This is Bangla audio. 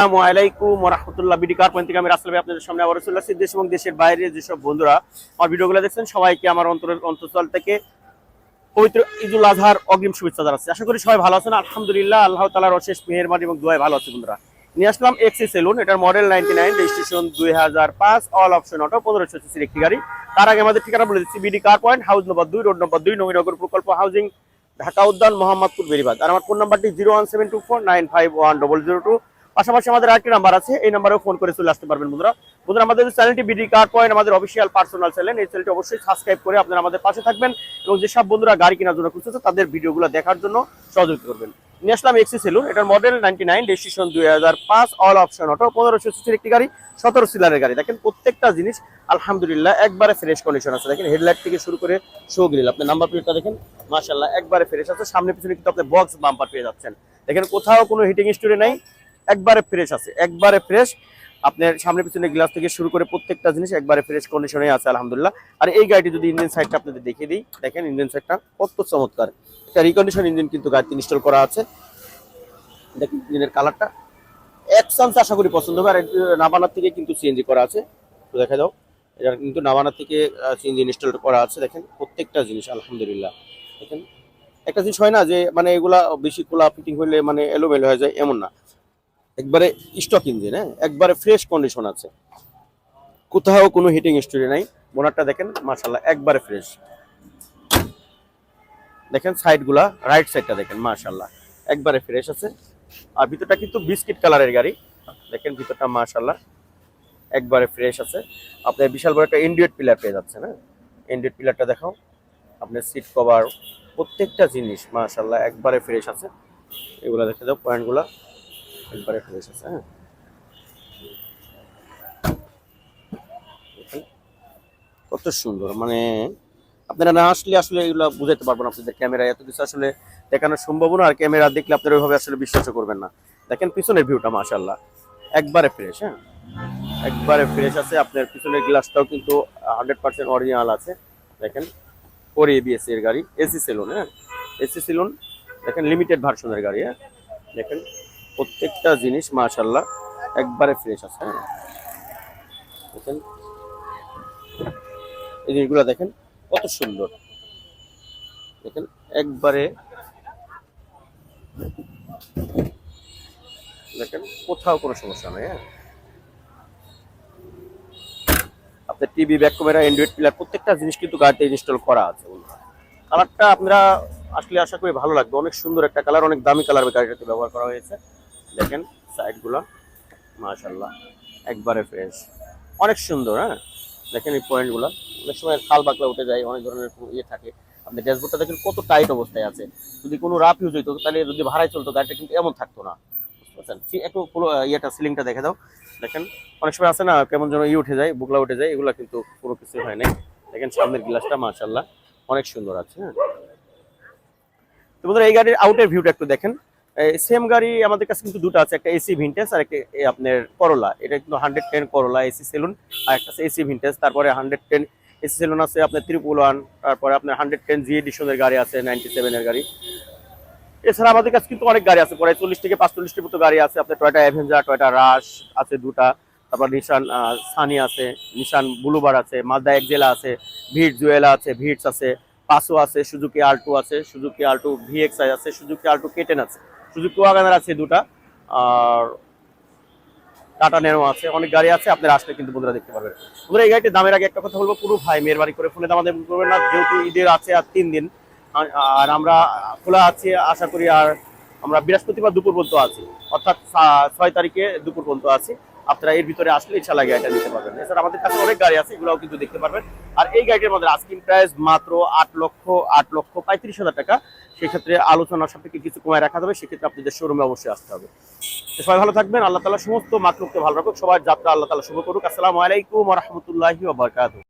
আসসালামু আলাইকুম রহমতুল্লাহ থেকে আমি রাসেল ভাই আপনাদের সামনে আবার দেশ এবং দেশের বাইরে যেসব বন্ধুরা আমার ভিডিওগুলো দেখছেন, সবাইকে আমার অন্তরের অন্তঃস্থল থেকে পবিত্র ঈদুল আজহার অগ্রিম শুভেচ্ছা আশা করি সবাই ভালো আছেন। আলহামদুলিল্লাহ, আল্লাহ তালার অশেষ মেহেরবানি এবং ভালো আছে বন্ধুরা। নিয়ে আসলাম এক্সি সেলুন, এটার মডেল নাইনটি নাইন, রেজিস্ট্রেশন দুই হাজার পাঁচ, অল অপশন অটো, পনেরোশো সিসির একটি গাড়ি। তার আগে আমাদের ঠিকানা বলে দিচ্ছি, BD car point, house number দুই, রোড নম্বর দুই, নবীনগর প্রকল্প হাউজিং, ঢাকা উদ্যান, মোহাম্মদপুর বেরিবাদ আর আমার ফোন নাম্বারটি zero one seven two four nine five one double zero two. পাশাপাশি আমাদের আরেকটি নাম্বার আছে, এই নাম্বারেও ফোন করে চলে আসতে পারবেন বন্ধুরা। বন্ধুরা, আমাদের চ্যানেলটি বিডি কার পয়েন্ট আমাদের অফিসিয়াল পার্সোনাল চ্যানেল এই চ্যানেলটি অবশ্যই সাবস্ক্রাইব করে আপনারা আমাদের পাশে থাকবেন এবং যেসব বন্ধুরা গাড়ি কেনার জন্য খুঁজতেছে, তাদের ভিডিওগুলো দেখার জন্য সহযোগিতা করবেন। নিয়ে আসলাম এক্সি সেলুন এটার মডেল নাইনটি নাইন রেজিস্ট্রেশন দুই হাজার পাঁচ অল অপশন অটো পনেরোশো সিসির একটি গাড়ি, সতেরো সিলারের গাড়ি। দেখেন প্রত্যেকটা জিনিস, আলহামদুলিল্লাহ, একবারে ফ্রেশ কন্ডিশন আছে। দেখেন হেডলাইট থেকে শুরু করে শো গ্রিল আপনি নাম্বার প্লেটটা দেখেন মাশাল্লাহ একবারে ফ্রেশ আছে। সামনে পিছনে কিন্তু আপনি বক্স বাম্পার পেয়ে যাচ্ছেন। দেখেন কোথাও কোনো হিটিং স্টোরি নাই একবারে ফ্রেশ আছে, একবারে ফ্রেশ আপনার সামনে পিছনে গ্লাস থেকে শুরু করে প্রত্যেকটা জিনিস একবারে ফ্রেশ কন্ডিশনে আছে, আলহামদুলিল্লাহ। আর এই গাড়িটি যদি ইঞ্জিন সাইডটা আপনাদের দেখিয়ে দিই, দেখেন ইঞ্জিন সাইডটা কত চমৎকার। একটা রিকন্ডিশন ইঞ্জিন কিন্তু গাড়িতে ইনস্টল করা আছে। দেখেন ইঞ্জিনের কালারটা এক চান্স আশা করি পছন্দ হবে। আর নাবানার থেকে কিন্তু সিএনজি করা আছে। তো দেখা যাও। এটা কিন্তু নাবানার থেকে সিএনজি ইনস্টল করা আছে। দেখেন প্রত্যেকটা জিনিস, আলহামদুলিল্লাহ। দেখেন, একটা জিনিস হয় না যে মানে এগুলা বেশি খোলা ফিটিং হলে মানে এলোমেলো হয়ে যায়, এমন না। একবারে স্টক ইঞ্জিন হ্যাঁ? একবারে ফ্রেশ কন্ডিশন আছে। কোথাও কোনো হিটিং স্টোরি নাই। বোনারটা দেখেন মাশাল্লাহ একবারে ফ্রেশ দেখেন সাইডগুলা রাইট সাইডটা দেখেন মাশাল্লাহ একবারে ফ্রেশ আছে। আর ভিতরটা কিন্তু বিস্কিট কালারের গাড়ি। দেখেন ভিতরটা মাশাল্লাহ একবারে ফ্রেশ আছে। আপনার বিশাল বড় একটা ইন্ডিয়েট পিলার পেয়ে যাচ্ছেন হ্যাঁ? ইন্ডিয়েট পিলারটা দেখাও। আপনার সিট কভার প্রত্যেকটা জিনিস মাশাল্লাহ একবারে ফ্রেশ আছে। এগুলা দেখে দাও পয়েন্টগুলা একবারে ফ্রেশ আছে হ্যাঁ। কত সুন্দর মানে আপনারা না আসলে আসলে এগুলো বুঝাইতে পারবেন আপনাদের ক্যামেরা, এত কিছু আসলে দেখানো সম্ভব না, আর ক্যামেরা দেখলে আপনারা ওইভাবে আসলে বিশ্বাসও করবেন না। দেখেন পিছনের ভিউটা মাশাল্লাহ একবারে ফ্রেশ হ্যাঁ। একবারে ফ্রেশ আছে, আপনার পিছনের গ্লাসটাও কিন্তু হান্ড্রেড পার্সেন্ট অরিজিনাল আছে। দেখেন ফোর এবিএস এর গাড়ি এসি সেলুন হ্যাঁ। এসি সেলুন দেখেন লিমিটেড ভার্সনের গাড়ি হ্যাঁ। দেখেন প্রত্যেকটা জিনিস মাশাল্লাহ একবারে ফ্রেশ আছে হ্যাঁ। দেখেন। এই জিনিসগুলো দেখেন, কত সুন্দর। দেখেন, একবারে দেখেন, কোথাও কোনো সমস্যা নেই হ্যাঁ। আপনার TV back camera android player প্রত্যেকটা জিনিস কিন্তু গাড়িতে ইনস্টল করা আছে কালারটা আপনারা আসলে আশা করি ভালো লাগবে। অনেক সুন্দর একটা কালার অনেক দামি কালার গাড়িটাতে ব্যবহার করা হয়েছে। দেখেন সাইডগুলো মাশাল্লাহ একবারে ফ্রেশ অনেক সুন্দর হ্যাঁ? দেখেন এই পয়েন্টগুলো অনেক সময় খাল বাকলা উঠে যায়, অনেক ধরনের ইয়ে থাকে। আপনি ড্যাশবোর্ডটা দেখেন কত টাইট অবস্থায় আছে। যদি কোনো রাফ ইউজ হইতো, তাহলে যদি ভাড়ায় চলতো গাড়িটা কিন্তু এমন থাকতো না। বুঝতে পারছেন? একটু পুরো ইয়েটা সিলিংটা দেখে দাও। দেখেন, অনেক সময় আছে না, কেমন যেন ই উঠে যায় বুকলা উঠে যায়, এগুলো কিন্তু কোনো কিছু হয় নাই। দেখেন সামনের গ্লাসটা মাশাল্লাহ অনেক সুন্দর আছে হ্যাঁ? তো বন্ধুরা, এই গাড়ির আউটের ভিউটা একটু দেখেন। সেম গাড়ি আমাদের কাছে কিন্তু দুটো আছে, একটা এসি ভিনটেজ আর একটা আপনার করলা এটা কিন্তু hundred ten Corolla AC saloon আর একটা এসি ভিনটেজ তারপরে হান্ড্রেড টেন এসি সেলুন আছে আপনার ত্রিপুল ওয়ান তারপরে আপনার হান্ড্রেড টেন জি এডিশনের গাড়ি আছে নাইনটি সেভেনের গাড়ি। এছাড়া আমাদের কাছে কিন্তু অনেক গাড়ি আছে, প্রায় চল্লিশ থেকে পাঁচচল্লিশটির মতো গাড়ি আছে। আপনার টয়টা অ্যাভেঞ্জার টয়টা রাশ আছে দুটা। তারপর নিশান সানি আছে নিশান বুলুবার আছে মাজদা একজেলা আছে ভিট জুয়েলা আছে ভিটস আছে পাসো আছে সুজুকি আল্টু আছে সুজুকি আল্টু ভিএক্সআই আছে সুজুকি আল্টু কেটেন আছে। সুজুকি কুয়াগানের আছে দুটা, আর টাটা নেনো আছে, অনেক গাড়ি আছে, আপনারা আসলে কিন্তু বন্ধুরা দেখতে পারবেন। বন্ধুরা, এই গাড়িটির দামের আগে একটা কথা বলব, পুরো ভাই মেহরবানি করে ফোনে আমাদের করবেন না, যেহেতু ঈদের আছে আর তিন দিন, আর- আমরা খোলা আছি, আশা করি, আর আমরা বৃহস্পতিবার দুপুর পর্যন্ত আছি, অর্থাৎ ছয় তারিখে দুপুর পর্যন্ত আছি। আপনারা এর ভিতরে আসলে ইনশাল্লাহ গাড়িটা নিতে পারবেন। এছাড়া আমাদের কাছে অনেক গাড়ি আছে, এগুলোও কিন্তু দেখতে পারবেন। আর এই গাড়িটির মধ্যে আস্কিং প্রাইস মাত্র আট লক্ষ আট লক্ষ পঁয়ত্রিশ হাজার টাকা। সেক্ষেত্রে আলোচনার সাপেক্ষে কিছু কমায় রাখা যাবে, সেক্ষেত্রে আপনাদের শোরুমে অবশ্যই আসতে হবে। সবাই ভালো থাকবেন, আল্লাহ তালা সমস্ত মাতলুককে ভালো রাখুক, সবার যাত্রা আল্লাহ তালা শুভ করুক। আসসালামু আলাইকুম রহমতুল্লাহি